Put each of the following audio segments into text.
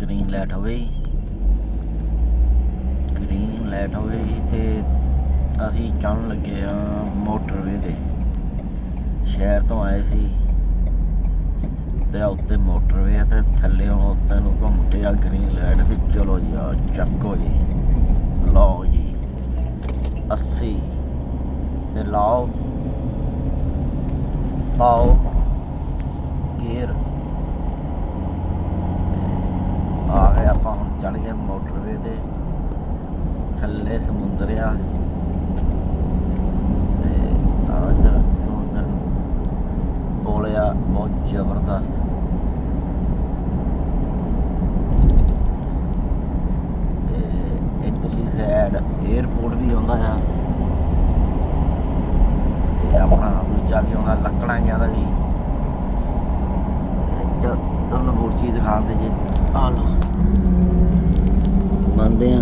Green light ਹੋਵੇ ਗਈ green light ਹੋਵੇ ਗਈ ਤੇ ਅਸੀਂ ਚੱਲਣ ਲੱਗੇ ਆ ਮੋਟਰਵੇ ਤੇ। ਸ਼ਹਿਰ ਤੋਂ ਆਏ ਸੀ ਤੇ ਆ ਉੱਤੇ ਮੋਟਰਵੇ ਆ ਤੇ ਥੱਲੇ ਉੱਤੇ ਨੂੰ ਘੁੰਮ ਕੇ ਆ ਗ੍ਰੀਨ ਲਾਈਟ ਤੇ ਚਲੋ ਜੀ ਆ ਚੱਕੋ ਜੀ। ਲਓ ਜੀ 80 ਤੇ ਲਾਓ, ਪਾਓ ਗੇਅਰ ਮੋਟਰਵੇ ਤੇ ਥੱਲੇ ਸਮੁੰਦਰ ਆ। ਤੇ ਆ ਸਮੁੰਦਰ ਪੁਲ ਆ, ਬਹੁਤ ਜ਼ਬਰਦਸਤ। ਤੇ ਇੱਧਰਲੀ ਸਾਈਡ 에어ਪੋਰਟ ਵੀ ਆਉਂਦਾ ਆ। ਤੇ ਆਪਣਾ ਦੂਜਾ ਵੀ ਆਉਂਦਾ, ਲੱਕੜਾਂ ਜਿਹਾ ਦਾ ਵੀ। ਤੁਹਾਨੂੰ ਹੋਰ ਚੀਜ਼ ਦਿਖਾਉਂਦੇ ਜੇ ਆ ਲਓ। ਮੰਨਦੇ ਆ।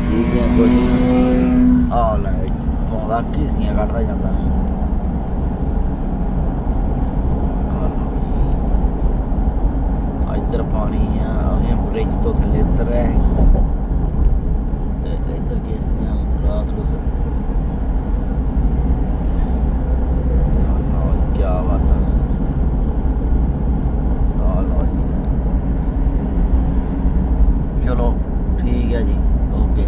ਠੀਕ ਹੈ ਕੋਈ ਆ ਲੈ ਪਾਉਂਦਾ ਘੀਸੀਆਂ ਕੱਢਦਾ ਜਾਂਦਾ। ਆ ਇੱਧਰ ਪਾਣੀ ਆ ਉਹਨੇ ਬ੍ਰਿਜ ਤੋਂ ਥੱਲੇ ਉਤਰ ਰਿਹਾ ਹੈ ਇੱਧਰ ਕਿਸ਼ਤੀਆਂ ਰਾਤ ਨੂੰ ਸ- ਆ ਲਓ ਜੀ, ਕਿਆ ਬਾਤ ਹੈ ਆ ਲਓ ਜੀ ਚਲੋ ਠੀਕ ਹੈ ਜੀ। ਓਕੇ।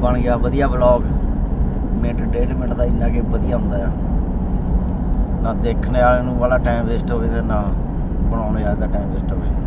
ਬਣ ਗਿਆ ਵਧੀਆ ਵਲੌਗ ਮਿੰਟ, ਡੇਢ ਮਿੰਟ ਦਾ ਇੰਨਾ ਕਿ ਵਧੀਆ ਹੁੰਦਾ ਆ। ਨਾ ਦੇਖਣ ਵਾਲੇ ਨੂੰ ਵਾਲਾ ਟਾਈਮ ਵੇਸਟ ਹੋਵੇ ਤੇ ਨਾ ਬਣਾਉਣ ਵਾਲੇ ਦਾ ਟਾਈਮ ਵੇਸਟ ਹੋਵੇ।